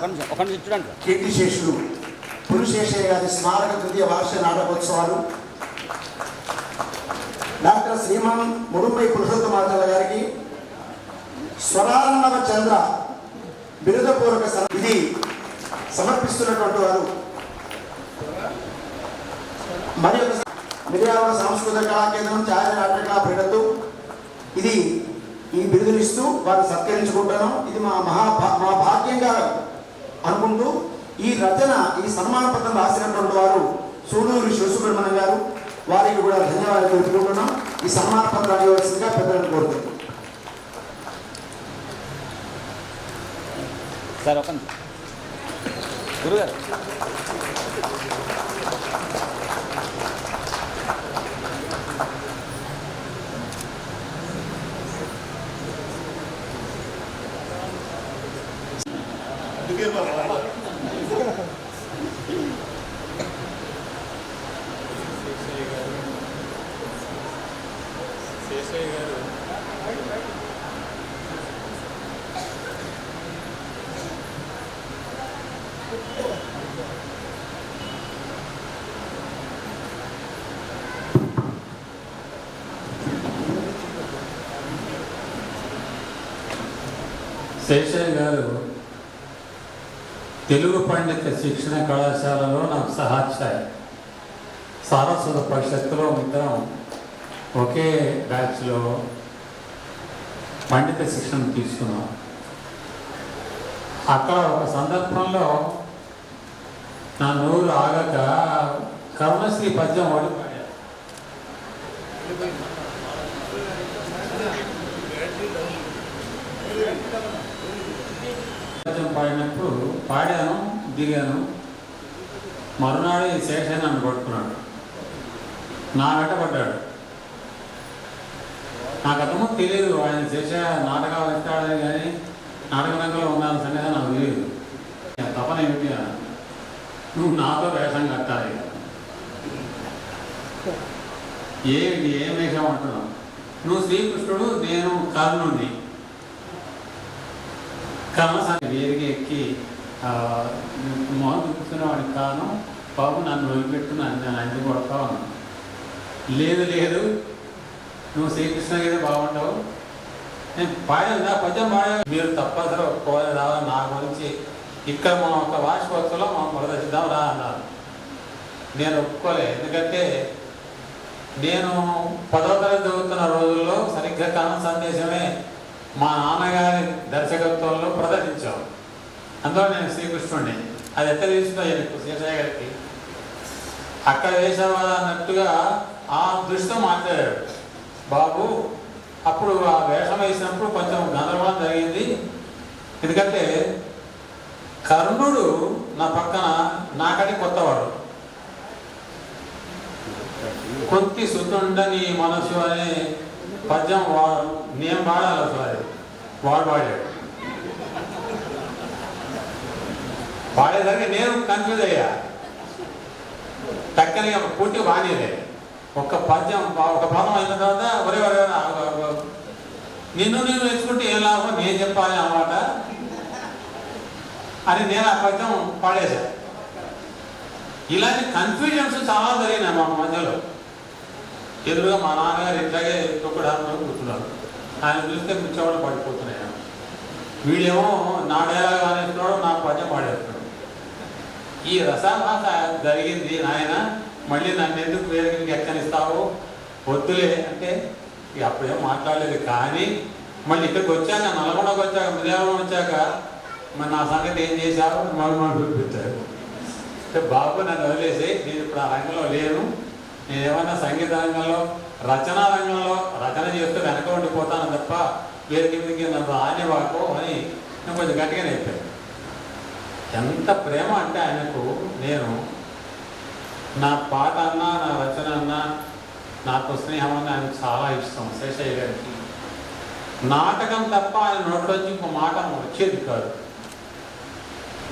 ఒక నిమిషం ఒక నిమిషం చూడండి. కీర్తిశేషులు పురుషేషయ్య గారి స్మారక తృతీయ వార్షిక నాటకోత్సవాలు. డాక్టర్ శ్రీమాన్ ముడుంబై పురుషోత్తమాచార్య గారికి స్వరార్ణవ చంద్ర బిరుదపూర్వక ఇది సమర్పిస్తున్నటువంటి వారు. మరి ఒక మిర్యాల సాంస్కృతిక కళాకేంద్రం ఛాయ నాటక ఇది ఈ బిరుదునిస్తూ వారు సత్కరించుకుంటాను ఇది మా మహా మా భాగ్యంగా అనుకుంటూ ఈ రచన ఈ సన్మాన పత్రం రాసినటువంటి వారు సూడూరి శివసుబ్రహ్మణ్యం గారు వారికి కూడా ధన్యవాదాలు తెలుపుకుంటున్నాం. ఈ సన్మాన పత్రం ఇవ్వాల్సిందిగా పెద్దలను కోరుతున్నాం సార్ ఒక గురుగారు. శేషయ్య గారు శేషయ్య గారు తెలుగు పండిత శిక్షణ కళాశాలలో నాకు సహాధ్యాయి సారస్వత పరిషత్తులో ఇద్దరం ఒకే బ్యాచ్లో పండిత శిక్షణ తీసుకున్నాం. అక్కడ ఒక సందర్భంలో నా నోరు ఆగక కరుణశ్రీ పద్యం ఓడిపోయా పద్యం పాడినప్పుడు పాడాను దిగాను. మరునాడు ఈ శేషాన్ని నన్ను కొట్టుకున్నాడు నా వెంట పడ్డాడు. నాకు అర్థమో తెలియదు ఆయన చేసే నాటకాలు ఇస్తాడని కానీ నాటక రంగంలో ఉండాల్సిన సంగతి నాకు తెలియదు తపన ఏమిటి నువ్వు నాతో వేషం కట్టాలి. ఏమిటి? ఏం వేషం అంటున్నావు? నువ్వు శ్రీకృష్ణుడు నేను కర్ణుడిని. కర్ణ సంగతి వేదిక ఎక్కి మొహం చూపుతున్న వాడికి కారణం బాబు నన్ను వదిలిపెట్టుకుని నేను అన్ని కొడతావు అన్నాను లేదు లేదు. నువ్వు శ్రీకృష్ణ అయితే బాగుంటావు నేను పాడేదా పద్యం పాడే మీరు తప్పసరి ఒప్పుకోవాలి రా నా గురించి. ఇక్కడ మనం ఒక వార్షికోత్సవంలో మనం ప్రదర్శిద్దాం రా అన్నారు. నేను ఒప్పుకోలే. ఎందుకంటే నేను పదో తరగతి చదువుతున్న రోజుల్లో సరిగ్గా కన్న సందేశమే మా నాన్నగారి దర్శకత్వంలో ప్రదర్శించాం. అందులో నేను శ్రీకృష్ణుడిని అది ఎట్లా తీసుకుంటా శేషయ్య గారికి? అక్కడ వేసావా అన్నట్టుగా ఆ దృష్టితో మాట్లాడాడు బాబు అప్పుడు ఆ వేషం వేసినప్పుడు కొంచెం గందరగోళం జరిగింది. ఎందుకంటే కర్ణుడు నా పక్కన నాకని కొత్తవాడు. కొత్తి సుతుండని మనసు అనే పద్యం వా నేను పాడాలి అసలు అది. వాడు పాడాడు పాడేదాకా నేను కన్ఫ్యూజ్ అయ్యా. టక్కని పూర్తి బాగానేలే ఒక్క పద్యం ఒక పదం అయిన తర్వాత ఒరే ఒరే నిన్ను నేను వేసుకుంటే ఏం లాభం? నేను చెప్పాలి అన్నమాట. అని నేను ఆ పద్యం పాడేశాను ఇలాంటి కన్ఫ్యూజన్స్ చాలా జరిగినాయి మా మధ్యలో. ఎదురుగా మా నాన్నగారు ఇట్లాగే తొక్కడానికి కూర్చున్నారు. ఆయన చూస్తే మిచ్చవాళ్ళు పడిపోతున్నాయి? వీడేమో నా డైలాగ్ అనేస్తున్నాడు నా పద్యం పాడేస్తున్నాడు. ఈ రసాభాస జరిగింది నాయన మళ్ళీ నన్ను ఎందుకు వేరే ఎక్కనిస్తావు వద్దులే అంటే ఇక అప్పుడేం మాట్లాడలేదు కానీ మళ్ళీ ఇక్కడికి వచ్చాక నల్గొండకు వచ్చాక మిర్యాలం వచ్చాక మరి నా సంగతి ఏం చేశావు? మళ్ళీ మనం చూపించారు. అంటే బాబు నన్ను వదిలేసి నేను ఇప్పుడు ఆ రంగంలో లేను. నేను ఏమన్నా సంగీత రంగంలో రచనా రంగంలో రచన చేస్తే వెనక ఉండిపోతాను తప్ప వేరే కిందకి నన్ను ఆనేవాకు అని నేను కొంచెం గట్టిగా నేర్పాను ఎంత ప్రేమ అంటే ఆయనకు నేను నా పాట అన్నా నా రచన అన్నా నాకు స్నేహం అన్నా ఆయనకు చాలా ఇష్టం శేషయ్య గారికి నాటకం తప్ప ఆయన నోట్లోంచి ఇంకో మాట వచ్చేది కాదు.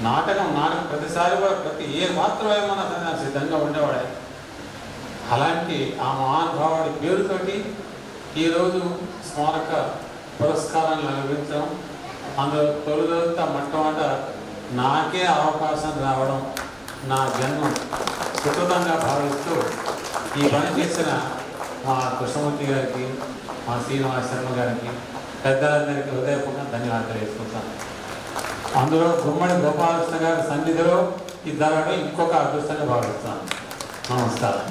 నాటకం నాటకం ప్రతిసారి కూడా ప్రతి ఏ మాత్రం ఏమన్నా సరే సిద్ధంగా ఉండేవాడే. అలాంటి ఆ మహానుభావుడి పేరుతోటి ఈరోజు స్మారక పురస్కారాన్ని లభించడం అందులో తొలిదొలుత మొట్టమొదట నాకే అవకాశం రావడం నా జన్మం సుకృతంగా భావిస్తూ ఈ పని చేసిన మా కృష్ణమూర్తి గారికి మా శ్రీనివాస శర్మ గారికి పెద్దలందరికీ హృదయపూర్వకంగా ధన్యవాదాలు వేసుకుంటాను అందులో గుమ్మడి గోపాలకృష్ణ గారి సన్నిధిలో ఇద్దరు ఇంకొక అదృష్టంగా భావిస్తాను నమస్కారం.